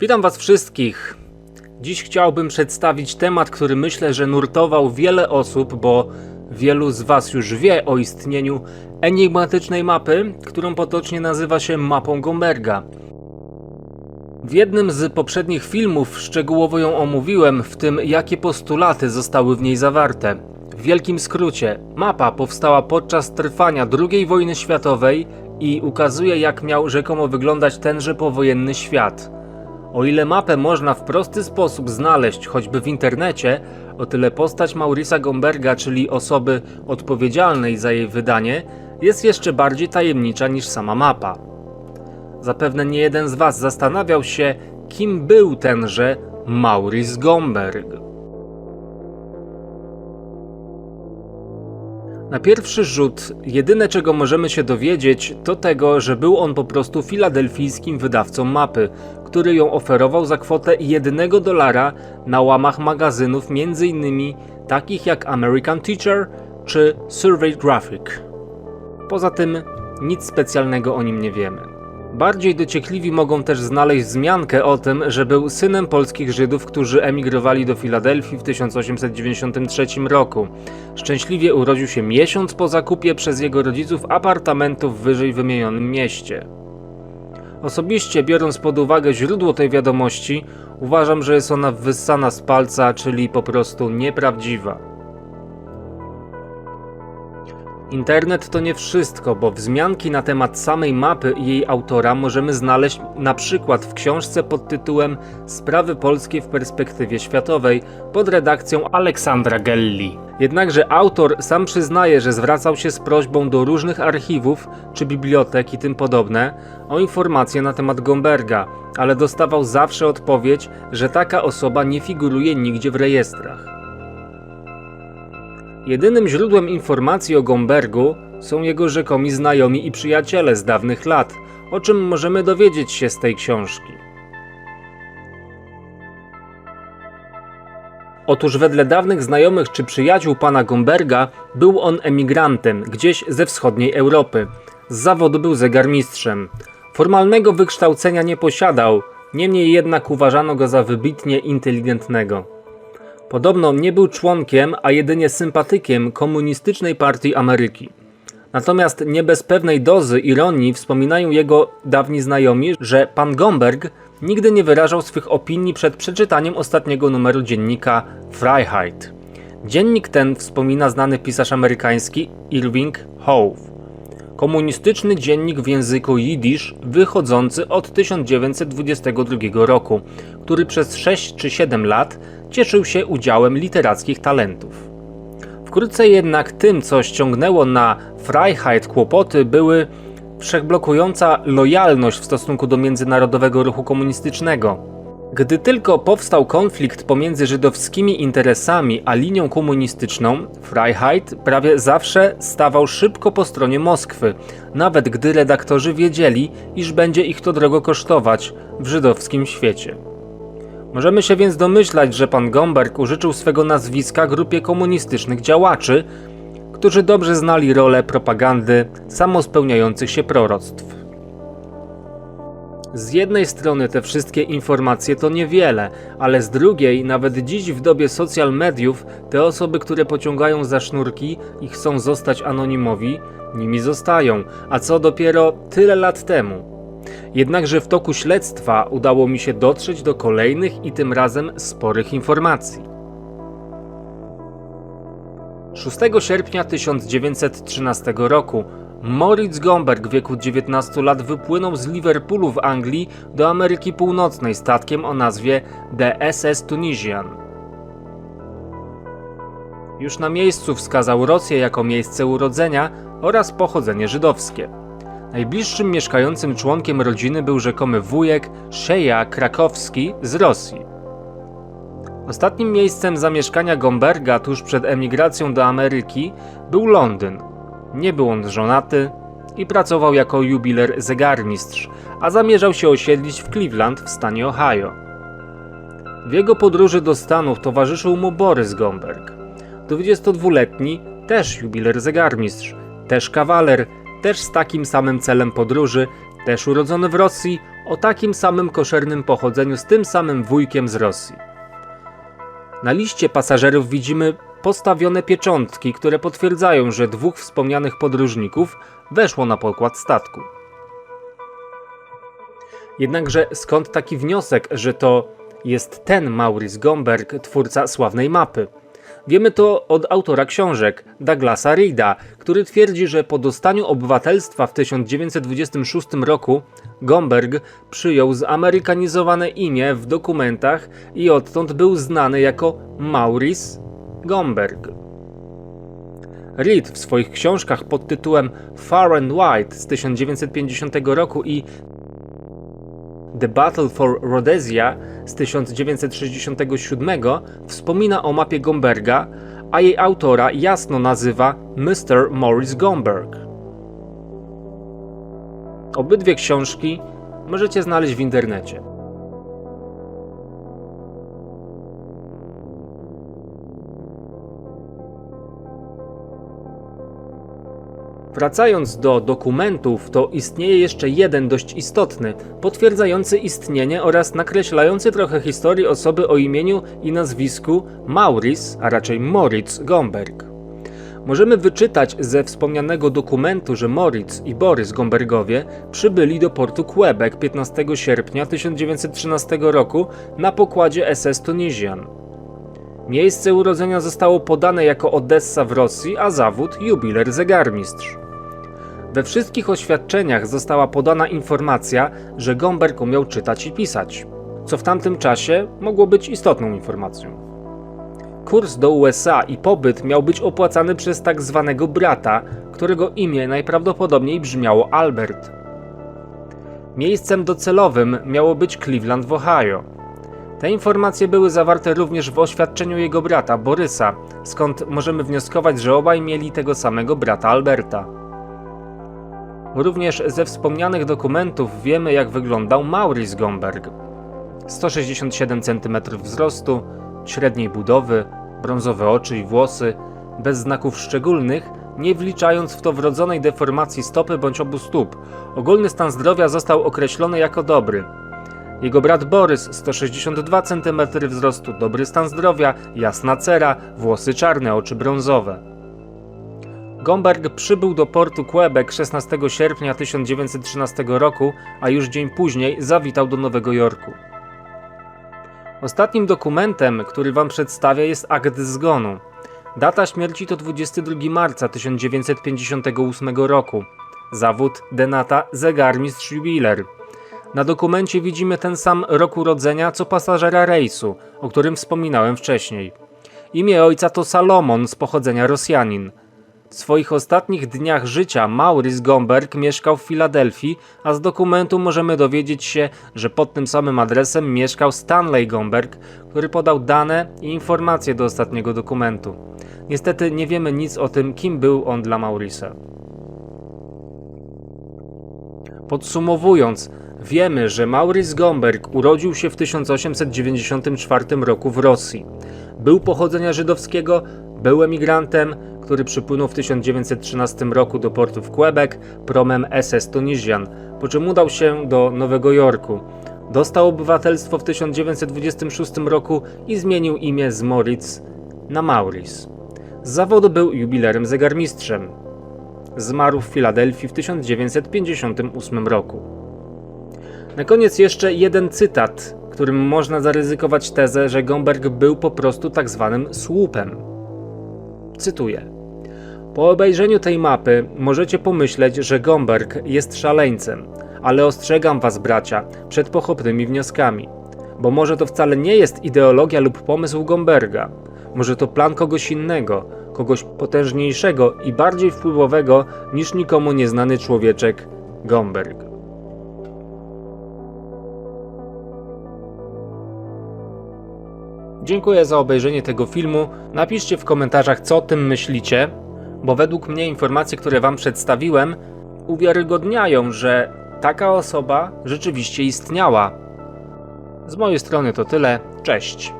Witam Was wszystkich. Dziś chciałbym przedstawić temat, który myślę, że nurtował wiele osób, bo wielu z Was już wie o istnieniu enigmatycznej mapy, którą potocznie nazywa się mapą Gomberga. W jednym z poprzednich filmów szczegółowo ją omówiłem, w tym jakie postulaty zostały w niej zawarte. W wielkim skrócie, mapa powstała podczas trwania II wojny światowej i ukazuje jak miał rzekomo wyglądać tenże powojenny świat. O ile mapę można w prosty sposób znaleźć choćby w internecie, o tyle postać Maurisa Gomberga, czyli osoby odpowiedzialnej za jej wydanie, jest jeszcze bardziej tajemnicza niż sama mapa. Zapewne nie jeden z Was zastanawiał się, kim był tenże Maurice Gomberg. Na pierwszy rzut, jedyne czego możemy się dowiedzieć, to tego, że był on po prostu filadelfijskim wydawcą mapy, który ją oferował za kwotę jednego dolara na łamach magazynów m.in. takich jak American Teacher czy Survey Graphic. Poza tym nic specjalnego o nim nie wiemy. Bardziej dociekliwi mogą też znaleźć wzmiankę o tym, że był synem polskich Żydów, którzy emigrowali do Filadelfii w 1893 roku. Szczęśliwie urodził się miesiąc po zakupie przez jego rodziców apartamentu w wyżej wymienionym mieście. Osobiście biorąc pod uwagę źródło tej wiadomości, uważam, że jest ona wyssana z palca, czyli po prostu nieprawdziwa. Internet to nie wszystko, bo wzmianki na temat samej mapy i jej autora możemy znaleźć na przykład w książce pod tytułem Sprawy polskie w perspektywie światowej pod redakcją Aleksandra Gelli. Jednakże autor sam przyznaje, że zwracał się z prośbą do różnych archiwów czy bibliotek i tym podobne o informacje na temat Gomberga, ale dostawał zawsze odpowiedź, że taka osoba nie figuruje nigdzie w rejestrach. Jedynym źródłem informacji o Gombergu są jego rzekomi znajomi i przyjaciele z dawnych lat, o czym możemy dowiedzieć się z tej książki. Otóż wedle dawnych znajomych czy przyjaciół pana Gomberga był on emigrantem gdzieś ze wschodniej Europy. Z zawodu był zegarmistrzem. Formalnego wykształcenia nie posiadał, niemniej jednak uważano go za wybitnie inteligentnego. Podobno nie był członkiem, a jedynie sympatykiem komunistycznej partii Ameryki. Natomiast nie bez pewnej dozy ironii wspominają jego dawni znajomi, że pan Gomberg nigdy nie wyrażał swych opinii przed przeczytaniem ostatniego numeru dziennika Freiheit. Dziennik ten wspomina znany pisarz amerykański Irving Howe. Komunistyczny dziennik w języku jidysz wychodzący od 1922 roku, który przez 6 czy 7 lat cieszył się udziałem literackich talentów. Wkrótce jednak tym, co ściągnęło na Freiheit kłopoty, były wszechblokująca lojalność w stosunku do międzynarodowego ruchu komunistycznego. Gdy tylko powstał konflikt pomiędzy żydowskimi interesami a linią komunistyczną, Freiheit prawie zawsze stawał szybko po stronie Moskwy, nawet gdy redaktorzy wiedzieli, iż będzie ich to drogo kosztować w żydowskim świecie. Możemy się więc domyślać, że pan Gomberg użyczył swego nazwiska grupie komunistycznych działaczy, którzy dobrze znali rolę propagandy samospełniających się proroctw. Z jednej strony te wszystkie informacje to niewiele, ale z drugiej, nawet dziś w dobie social mediów, te osoby, które pociągają za sznurki i chcą zostać anonimowi, nimi zostają, a co dopiero tyle lat temu. Jednakże w toku śledztwa udało mi się dotrzeć do kolejnych i tym razem sporych informacji. 6 sierpnia 1913 roku Moritz Gomberg w wieku 19 lat wypłynął z Liverpoolu w Anglii do Ameryki Północnej statkiem o nazwie The SS Tunisian. Już na miejscu wskazał Rosję jako miejsce urodzenia oraz pochodzenie żydowskie. Najbliższym mieszkającym członkiem rodziny był rzekomy wujek Szeja Krakowski z Rosji. Ostatnim miejscem zamieszkania Gomberga tuż przed emigracją do Ameryki był Londyn. Nie był on żonaty i pracował jako jubiler zegarmistrz, a zamierzał się osiedlić w Cleveland w stanie Ohio. W jego podróży do Stanów towarzyszył mu Borys Gomberg. 22-letni, też jubiler zegarmistrz, też kawaler, też z takim samym celem podróży, też urodzony w Rosji, o takim samym koszernym pochodzeniu z tym samym wujkiem z Rosji. Na liście pasażerów widzimy postawione pieczątki, które potwierdzają, że dwóch wspomnianych podróżników weszło na pokład statku. Jednakże skąd taki wniosek, że to jest ten Maurice Gomberg, twórca sławnej mapy? Wiemy to od autora książek, Douglasa Reeda, który twierdzi, że po dostaniu obywatelstwa w 1926 roku Gomberg przyjął zamerykanizowane imię w dokumentach i odtąd był znany jako Maurice Gomberg. Reed w swoich książkach pod tytułem Far and Wide z 1950 roku i The Battle for Rhodesia z 1967 wspomina o mapie Gomberga, a jej autora jasno nazywa Mr. Maurice Gomberg. Obydwie książki możecie znaleźć w internecie. Wracając do dokumentów, to istnieje jeszcze jeden dość istotny, potwierdzający istnienie oraz nakreślający trochę historię osoby o imieniu i nazwisku Maurice, a raczej Moritz Gomberg. Możemy wyczytać ze wspomnianego dokumentu, że Moritz i Borys Gombergowie przybyli do portu Quebec 15 sierpnia 1913 roku na pokładzie SS Tunisian. Miejsce urodzenia zostało podane jako Odessa w Rosji, a zawód jubiler zegarmistrz. We wszystkich oświadczeniach została podana informacja, że Gomberg umiał czytać i pisać, co w tamtym czasie mogło być istotną informacją. Kurs do USA i pobyt miał być opłacany przez tak zwanego brata, którego imię najprawdopodobniej brzmiało Albert. Miejscem docelowym miało być Cleveland w Ohio. Te informacje były zawarte również w oświadczeniu jego brata Borysa, skąd możemy wnioskować, że obaj mieli tego samego brata Alberta. Również ze wspomnianych dokumentów wiemy, jak wyglądał Maurice Gomberg. 167 cm wzrostu, średniej budowy, brązowe oczy i włosy, bez znaków szczególnych, nie wliczając w to wrodzonej deformacji stopy bądź obu stóp. Ogólny stan zdrowia został określony jako dobry. Jego brat Borys 162 cm wzrostu, dobry stan zdrowia, jasna cera, włosy czarne, oczy brązowe. Gomberg przybył do portu Quebec 16 sierpnia 1913 roku, a już dzień później zawitał do Nowego Jorku. Ostatnim dokumentem, który Wam przedstawię, jest akt zgonu. Data śmierci to 22 marca 1958 roku. Zawód Denata zegarmistrz jubiler. Na dokumencie widzimy ten sam rok urodzenia co pasażera rejsu, o którym wspominałem wcześniej. Imię ojca to Salomon z pochodzenia Rosjanin. W swoich ostatnich dniach życia Maurice Gomberg mieszkał w Filadelfii, a z dokumentu możemy dowiedzieć się, że pod tym samym adresem mieszkał Stanley Gomberg, który podał dane i informacje do ostatniego dokumentu. Niestety nie wiemy nic o tym, kim był on dla Maurice'a. Podsumowując, wiemy, że Maurice Gomberg urodził się w 1894 roku w Rosji. Był pochodzenia żydowskiego, był emigrantem, który przypłynął w 1913 roku do portu w Quebec promem SS Tunisian, po czym udał się do Nowego Jorku. Dostał obywatelstwo w 1926 roku i zmienił imię z Moritz na Maurice. Z zawodu był jubilerem zegarmistrzem. Zmarł w Filadelfii w 1958 roku. Na koniec jeszcze jeden cytat, którym można zaryzykować tezę, że Gomberg był po prostu tak zwanym słupem. Cytuję. Po obejrzeniu tej mapy możecie pomyśleć, że Gomberg jest szaleńcem, ale ostrzegam was, bracia, przed pochopnymi wnioskami. Bo może to wcale nie jest ideologia lub pomysł Gomberga. Może to plan kogoś innego, kogoś potężniejszego i bardziej wpływowego niż nikomu nieznany człowieczek Gomberg. Dziękuję za obejrzenie tego filmu. Napiszcie w komentarzach, co o tym myślicie, bo według mnie informacje, które Wam przedstawiłem, uwiarygodniają, że taka osoba rzeczywiście istniała. Z mojej strony to tyle. Cześć.